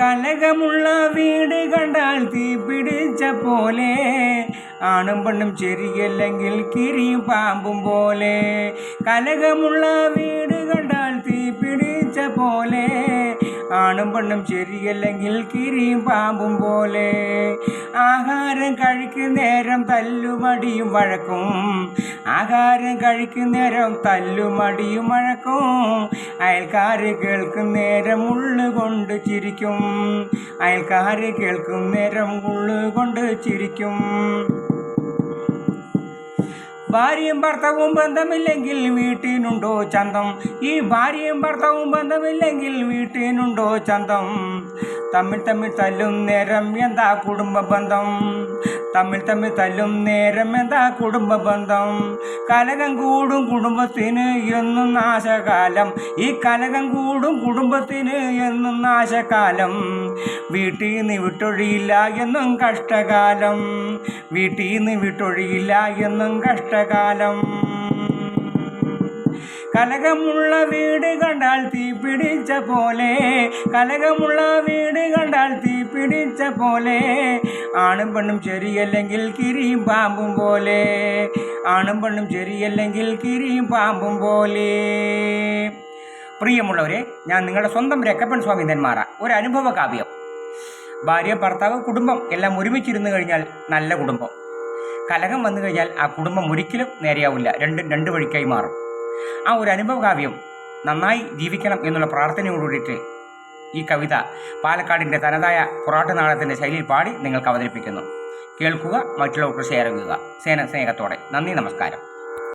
കലകമുള്ള വീട് കണ്ടാൽ തീ പിടിച്ച പോലെ. ആണും പെണ്ണും ചെറിയല്ലെങ്കിൽ കിരിയും പാമ്പും പോലെ. കനകമുള്ള വീട് കണ്ടാൽ തീ പിടിച്ച പോലെ. ആണും പെണ്ണും ശരിയല്ലെങ്കിൽ കിരിയും പാമ്പും പോലെ ആഹാരം കഴിക്കും നേരം തല്ലുമടിയും വഴക്കും. ആഹാരം കഴിക്കും നേരം തല്ലുമടിയും വഴക്കും. അയൽക്കാർ കേൾക്കും നേരം ഉള്ളുകൊണ്ട് ചിരിക്കും. അയൽക്കാർ കേൾക്കും നേരം ഉള്ളുകൊണ്ട് ചിരിക്കും. ഭാര്യയും ഭർത്താവും ബന്ധമില്ലെങ്കിൽ വീട്ടിനുണ്ടോ ചന്തം? ഈ ഭാര്യയും ഭർത്താവും ബന്ധമില്ലെങ്കിൽ വീട്ടിനുണ്ടോ ചന്തം? തമ്മിൽ തമ്മിൽ തല്ലും നേരം എന്താ കുടുംബ ബന്ധം തമ്മിൽ തമ്മിൽ തല്ലും നേരം എന്താ കുടുംബ ബന്ധം? കലകം കൂടും കുടുംബത്തിന് എന്നും നാശകാലം. ഈ കലകം കൂടും കുടുംബത്തിന് എന്നും നാശകാലം. വീട്ടിൽ നിന്ന് വിട്ടൊഴിയില്ല എന്നും കഷ്ടകാലം. വീട്ടിൽ നിന്ന് വിട്ടൊഴിയില്ല എന്നും കഷ്ടകാലം. കലകമുള്ള വീട് കണ്ടാൽ തീ പിടിച്ച പോലെ കലകമുള്ള വീട് കണ്ടാൽ തീ പിടിച്ച പോലെ ആണും പെണ്ണും ശരിയല്ലെങ്കിൽ കിരിയും പാമ്പും പോലെ ആണും പെണ്ണും ശരിയല്ലെങ്കിൽ കിരിയും പാമ്പും പോലെ. പ്രിയമുള്ളവരെ ഞാൻ നിങ്ങളുടെ സ്വന്തം രക്കപ്പൻ സ്വാമി തന്മാറ ഒരു അനുഭവ കാവ്യം. ഭാര്യ ഭർത്താവ് കുടുംബം എല്ലാം ഒരുമിച്ചിരുന്ന് കഴിഞ്ഞാൽ നല്ല കുടുംബം. കലഹം വന്നു കഴിഞ്ഞാൽ ആ കുടുംബം ഒരിക്കലും നേരെയാവില്ല. രണ്ടും രണ്ട് വഴിക്കായി മാറും. ആ ഒരു അനുഭവകാവ്യം നന്നായി ജീവിക്കണം എന്നുള്ള പ്രാർത്ഥനയോടുകൂടിയിട്ട് ഈ കവിത പാലക്കാടിന്റെ തനതായ പൊറാട്ട് നാടകത്തിന്റെ ശൈലിയിൽ പാടി നിങ്ങൾക്ക് അവതരിപ്പിക്കുന്നു. കേൾക്കുക മറ്റുള്ളവർക്ക് ഷെയർ ചെയ്യുക. സേന സ്നേഹത്തോടെ. നന്ദി നമസ്കാരം.